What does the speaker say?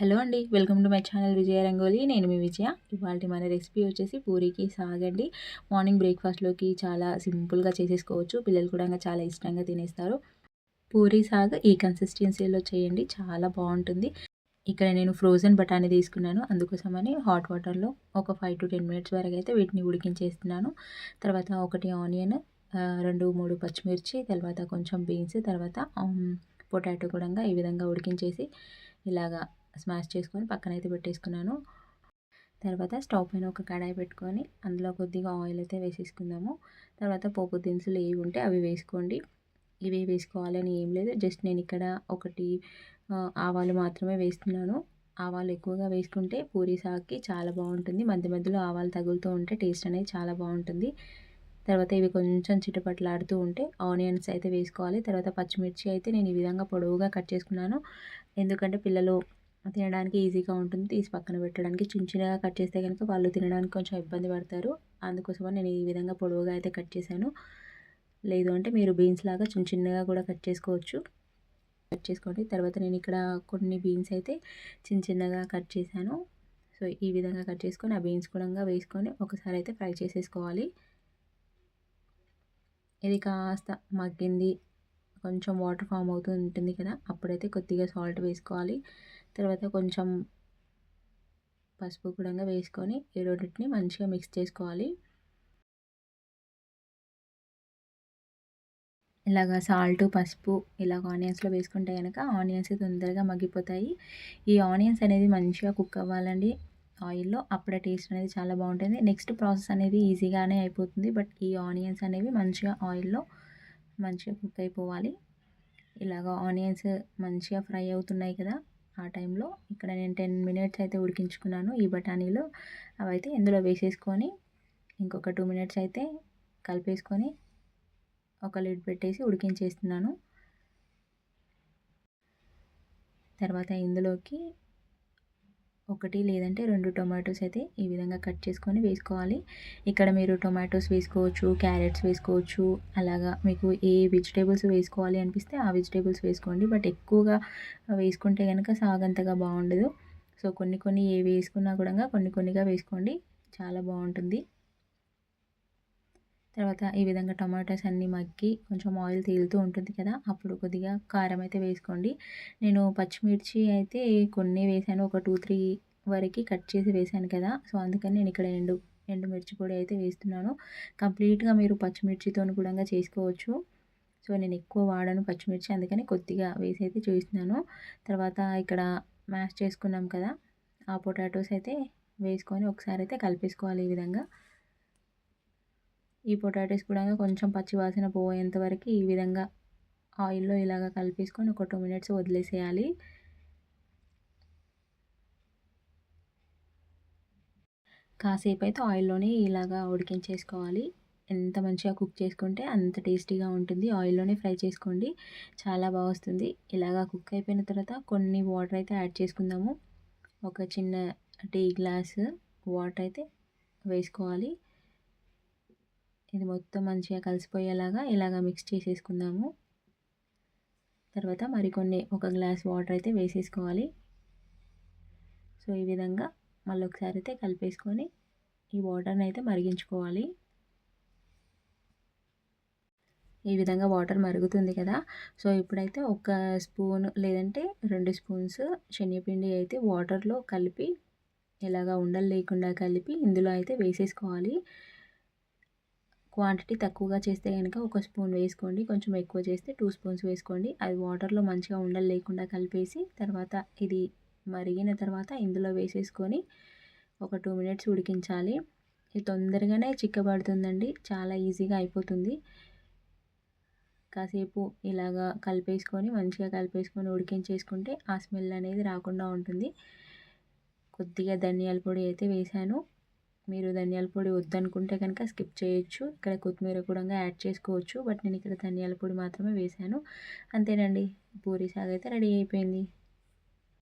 Hello అండి welcome to my channel Vijaya Rangoli. నేను మీ విజయ. ఇవాళ మన రెసిపీ వచ్చేసి పూరికి సాగండి. మార్నింగ్ బ్రేక్ఫాస్ట్లోకి చాలా సింపుల్గా చేసేసుకోవచ్చు. పిల్లలు కూడా చాలా ఇష్టంగా తినేస్తారు. పూరి సాగ్ ఈ కన్సిస్టెన్సీలో చేయండి చాలా బాగుంటుంది. ఇక్కడ నేను ఫ్రోజన్ బఠానీ తీసుకున్నాను. అందుకోసమని హాట్ వాటర్లో ఒక ఫైవ్ టు టెన్ మినిట్స్ వరకు అయితే వీటిని ఉడికించేస్తున్నాను. తర్వాత ఒకటి ఆనియన్ రెండు మూడు పచ్చిమిర్చి తర్వాత కొంచెం బీన్స్ తర్వాత పొటాటో కూడా ఈ విధంగా ఉడికించేసి ఇలాగా స్మాష్ చేసుకొని పక్కనైతే పెట్టేసుకున్నాను. తర్వాత స్టవ్ పైన ఒక కడాయి పెట్టుకొని అందులో కొద్దిగా ఆయిల్ అయితే వేసేసుకుందాము. తర్వాత పోపు దినుసులు ఏవి ఉంటే అవి వేసుకోండి. ఇవి వేసుకోవాలని ఏం లేదు. జస్ట్ నేను ఇక్కడ ఒకటి ఆవాలు మాత్రమే వేస్తున్నాను. ఆవాలు ఎక్కువగా వేసుకుంటే పూరి సాగుకి చాలా బాగుంటుంది. మధ్య మధ్యలో ఆవాలు తగులుతూ ఉంటే టేస్ట్ అనేది చాలా బాగుంటుంది. తర్వాత ఇవి కొంచెం చిటపట్లాడుతూ ఉంటే ఆనియన్స్ అయితే వేసుకోవాలి. తర్వాత పచ్చిమిర్చి అయితే నేను ఈ విధంగా పొడవుగా కట్ చేసుకున్నాను. ఎందుకంటే పిల్లలు తినడానికి ఈజీగా ఉంటుంది. తీసి పక్కన పెట్టడానికి చిన్న చిన్నగా కట్ చేస్తే కనుక వాళ్ళు తినడానికి కొంచెం ఇబ్బంది పడతారు. అందుకోసమని నేను ఈ విధంగా పొడవుగా అయితే కట్ చేశాను. లేదు అంటే మీరు బీన్స్ లాగా చిన్న చిన్నగా కూడా కట్ చేసుకోవచ్చు. కట్ చేసుకోండి. తర్వాత నేను ఇక్కడ కొన్ని బీన్స్ అయితే చిన్న చిన్నగా కట్ చేశాను. సో ఈ విధంగా కట్ చేసుకొని ఆ బీన్స్ కూడా వేసుకొని ఒకసారి అయితే ఫ్రై చేసేసుకోవాలి. ఇది కాస్త మగ్గింది. కొంచెం వాటర్ ఫామ్ అవుతూ ఉంటుంది కదా అప్పుడైతే కొద్దిగా సాల్ట్ వేసుకోవాలి. తర్వాత కొంచెం పసుపు కూడా వేసుకొని ఈ రెండింటిని మంచిగా మిక్స్ చేసుకోవాలి. ఇలాగ సాల్ట్ పసుపు ఇలాగ ఆనియన్స్లో వేసుకుంటే కనుక ఆనియన్స్ తొందరగా మగ్గిపోతాయి. ఈ ఆనియన్స్ అనేది మంచిగా కుక్ అవ్వాలండి. ఆయిల్లో అప్పుడే టేస్ట్ అనేది చాలా బాగుంటుంది. నెక్స్ట్ ప్రాసెస్ అనేది ఈజీగానే అయిపోతుంది. బట్ ఈ ఆనియన్స్ అనేవి మంచిగా ఆయిల్లో మంచిగా కుక్ అయిపోవాలి. ఇలాగ ఆనియన్స్ మంచిగా ఫ్రై అవుతున్నాయి కదా ఆ టైంలో. ఇక్కడ నేను టెన్ మినిట్స్ అయితే ఉడికించుకున్నాను ఈ బఠానీలు. అవైతే ఇందులో వేసేసుకొని ఇంకొక టూ మినిట్స్ అయితే కలిపేసుకొని ఒక లిడ్ పెట్టేసి ఉడికించేస్తున్నాను. తర్వాత ఇందులోకి ఒకటి లేదంటే రెండు టొమాటోస్ అయితే ఈ విధంగా కట్ చేసుకొని వేసుకోవాలి. ఇక్కడ మీరు టొమాటోస్ వేసుకోవచ్చు క్యారెట్స్ వేసుకోవచ్చు అలాగా మీకు ఏ వెజిటేబుల్స్ వేసుకోవాలి అనిపిస్తే ఆ వెజిటేబుల్స్ వేసుకోండి. బట్ ఎక్కువగా వేసుకుంటే కనుక సాగంతగా బాగుండదు. సో కొన్ని కొన్ని ఏ వేసుకున్నా కూడా కొన్ని కొన్నిగా వేసుకోండి. చాలా బాగుంటుంది. తర్వాత ఈ విధంగా టమాటాస్ అన్నీ మగ్గి కొంచెం ఆయిల్ తేలుతూ ఉంటుంది కదా అప్పుడు కొద్దిగా కారం అయితే వేసుకోండి. నేను పచ్చిమిర్చి అయితే కొన్ని వేసాను ఒక టూ త్రీ వరకు కట్ చేసి వేసాను కదా సో అందుకని నేను ఇక్కడ ఎండు ఎండుమిర్చి పొడి అయితే వేస్తున్నాను. కంప్లీట్గా మీరు పచ్చిమిర్చితో కూడా చేసుకోవచ్చు. సో నేను ఎక్కువ వాడను పచ్చిమిర్చి అందుకని కొద్దిగా వేసి అయితే చూస్తున్నాను. తర్వాత ఇక్కడ మ్యాష్ చేసుకున్నాం కదా ఆ పొటాటోస్ అయితే వేసుకొని ఒకసారి అయితే కలిపేసుకోవాలి ఈ విధంగా. ఈ పొటాటోస్ కూడా కొంచెం పచ్చి వాసన పోయేంత వరకు ఈ విధంగా ఆయిల్లో ఇలాగ కలిపేసుకొని ఒక టూ మినిట్స్ వదిలేసేయాలి. కాసేపు అయితే ఆయిల్లోనే ఇలాగా ఉడికించేసుకోవాలి. ఎంత మంచిగా కుక్ చేసుకుంటే అంత టేస్టీగా ఉంటుంది. ఆయిల్లోనే ఫ్రై చేసుకోండి. చాలా బాగా వస్తుంది. ఇలాగా కుక్ అయిపోయిన తర్వాత కొన్ని వాటర్ అయితే యాడ్ చేసుకుందాము. ఒక చిన్న టీ గ్లాస్ వాటర్ అయితే వేసుకోవాలి. ఇది మొత్తం మంచిగా కలిసిపోయేలాగా ఇలాగ మిక్స్ చేసేసుకుందాము. తర్వాత మరికొన్ని ఒక గ్లాస్ వాటర్ అయితే వేసేసుకోవాలి. సో ఈ విధంగా మళ్ళీ ఒకసారి అయితే కలిపేసుకొని ఈ వాటర్ని అయితే మరిగించుకోవాలి. ఈ విధంగా వాటర్ మరుగుతుంది కదా. సో ఇప్పుడైతే ఒక స్పూన్ లేదంటే రెండు స్పూన్స్ శనగపిండి అయితే వాటర్లో కలిపి ఇలాగా ఉండలు లేకుండా కలిపి ఇందులో అయితే వేసేసుకోవాలి. క్వాంటిటీ తక్కువగా చేస్తే కనుక ఒక స్పూన్ వేసుకోండి. కొంచెం ఎక్కువ చేస్తే టూ స్పూన్స్ వేసుకోండి. అది వాటర్లో మంచిగా ఉండలు లేకుండా కలిపేసి తర్వాత ఇది మరిగిన తర్వాత ఇందులో వేసేసుకొని ఒక టూ మినిట్స్ ఉడికించాలి. ఇది తొందరగానే చిక్కబడుతుందండి. చాలా ఈజీగా అయిపోతుంది. కాసేపు ఇలాగా కలిపేసుకొని మంచిగా కలిపేసుకొని ఉడికించేసుకుంటే ఆ స్మెల్ అనేది రాకుండా ఉంటుంది. కొద్దిగా ధనియాల పొడి అయితే వేసాను. మీరు ధనియాల పొడి వద్దనుకుంటే కనుక స్కిప్ చేయొచ్చు. ఇక్కడ కొత్తిమీర కూడా యాడ్ చేసుకోవచ్చు. బట్ నేను ఇక్కడ ధనియాల పొడి మాత్రమే వేసాను అంతేనండి. పూరి సాగ్ అయితే రెడీ అయిపోయింది.